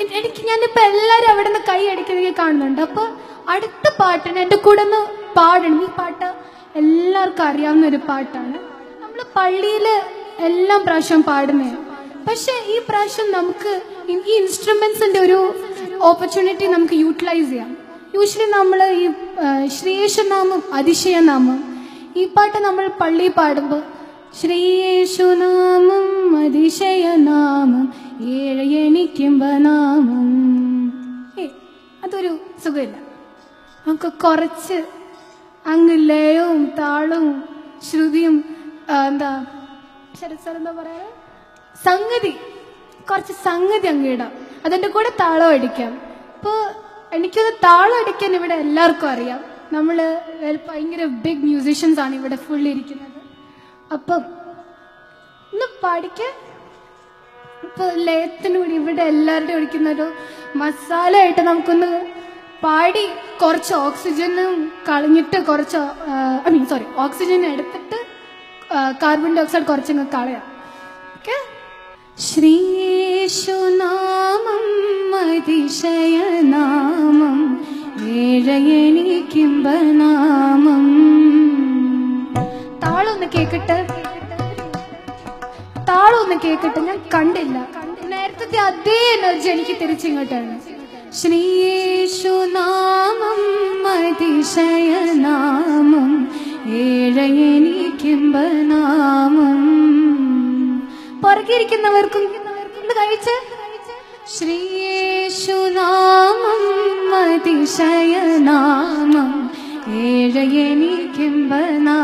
എനിക്ക് ഞാനിപ്പോൾ എല്ലാരും അവിടെ നിന്ന് കൈ അടിക്കുന്നത് കാണുന്നുണ്ട്. അപ്പോൾ അടുത്ത പാട്ടിന് എന്റെ കൂടെ ഒന്ന് പാടണം. ഈ പാട്ട് എല്ലാവർക്കും അറിയാവുന്ന ഒരു പാട്ടാണ്. നമ്മൾ പള്ളിയിൽ എല്ലാം പ്രാവശ്യം പാടുന്നേ. പക്ഷേ ഈ പ്രാവശ്യം നമുക്ക് ഈ- ഇൻസ്ട്രുമെൻസിന്റെ ഒരു ഓപ്പർച്യൂണിറ്റി നമുക്ക് യൂട്ടിലൈസ് ചെയ്യാം. യൂഷ്വലി നമ്മൾ ഈ ശ്രീയേശുനാമം അതിശയനാമം ഈ പാട്ട് നമ്മൾ പള്ളിയിൽ പാടുമ്പോൾ ശ്രീയേശുനാമം അതിശയനാമം ഏഴ് എനിക്കുമ്പനാമം. ഏ അതൊരു സുഖമില്ല. നമുക്ക് കുറച്ച് അങ്ങ് ലയവും താളവും ശ്രുതിയും എന്താ ശരസ്വരം എന്താ പറയാ സംഗതി കുറച്ച് സംഗതി അങ്ങ് ഇടാം. അതിന്റെ കൂടെ താളം അടിക്കാം. ഇപ്പോൾ എനിക്കത് താളം അടിക്കാൻ ഇവിടെ എല്ലാവർക്കും അറിയാം. നമ്മൾ ഭയങ്കര ബിഗ് മ്യൂസീഷ്യൻസ് ആണ് ഇവിടെ ഫുൾ ഇരിക്കുന്നത്. അപ്പം ഒന്ന് പഠിക്കാൻ ഇപ്പൊ കൂടി ഇവിടെ എല്ലാവരുടെയും ഒഴിക്കുന്ന ഒരു മസാല ആയിട്ട് നമുക്കൊന്ന് പാടി കുറച്ച് ഓക്സിജനും കളഞ്ഞിട്ട് കുറച്ച് ഐ മീൻ സോറി ഓക്സിജൻ എടുത്തിട്ട് കാർബൺ ഡൈ ഓക്സൈഡ് കുറച്ചങ്ങ് കളയാം. ഓക്കെ ശ്രീശുനാമം അതിശയനാമം ഏഴയനിക്കുംബനാമം താളൊന്ന് കേക്കട്ടെ. താളം ഒന്ന് കേക്കട്ടെ ഞാൻ കണ്ടില്ല. നേരത്തെ അതേ എനർജി എനിക്ക് തിരിച്ചിങ്ങോട്ടാണ്. ശ്രീയേശുനാമം അതിശയനാമം ഏഴയനിക്കുമ്പനാമം. പുറകിരിക്കുന്നവർക്കും ഒന്ന് കഴിച്ച്. ശ്രീയേശു നാമം അതിശയനാമം ഏഴയനിക്കുംബനാമം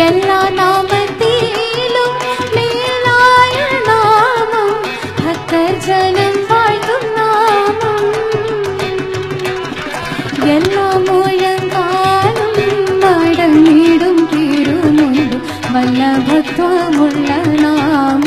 എല്ലാ നാമത്തിലും മേലായ നാമം ഭക്തർ ജനം വാഴ്ത്തും നാമം. എല്ലാ മുഴങ്കാലും മടങ്ങിടും വല്ല വല്ലഭത്വമുള്ള നാമം.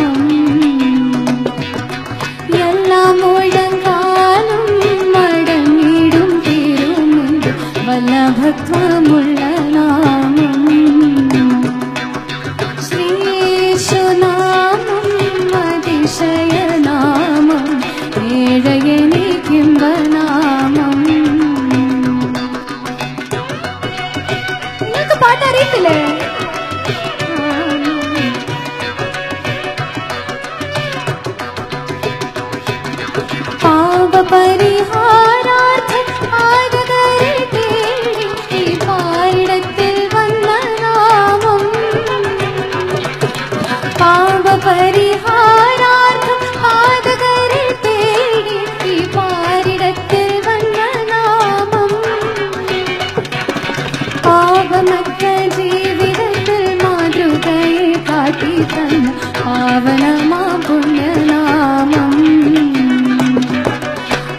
പാപമറ്റ ജീവിതത്തിൽ മാതൃകയെ കാട്ടി തന്ന പാവനമാ പുണ്യനാമം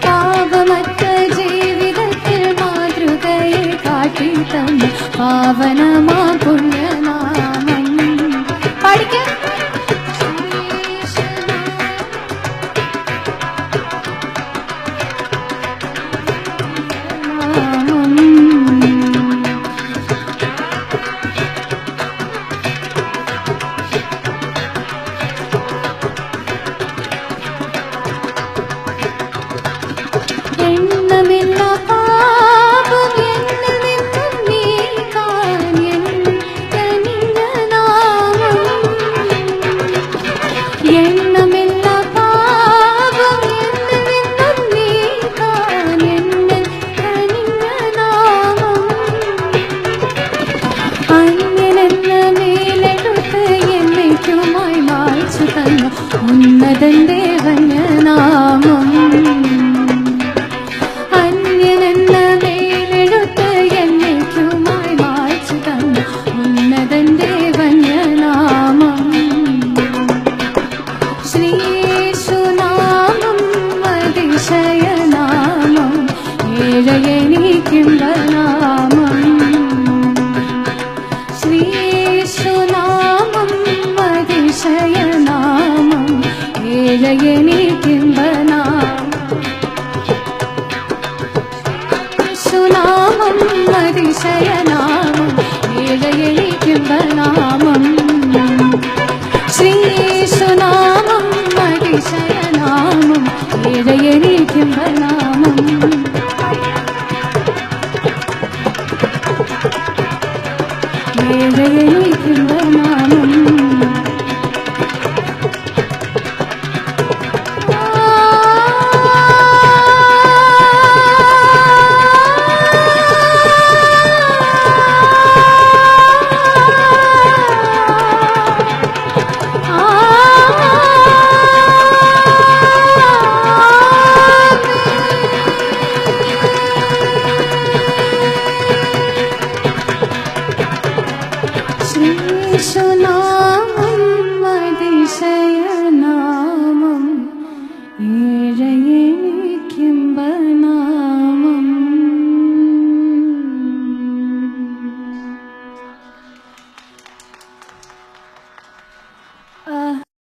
പാപമറ്റ ജീവിതത്തിൽ മാതൃകയെ കാട്ടി തന്ന പാവനമാ പുണ്യനാമം മേലെടുത്ത് నీకింబనా సునామం నది శయనా. Nereye kim bana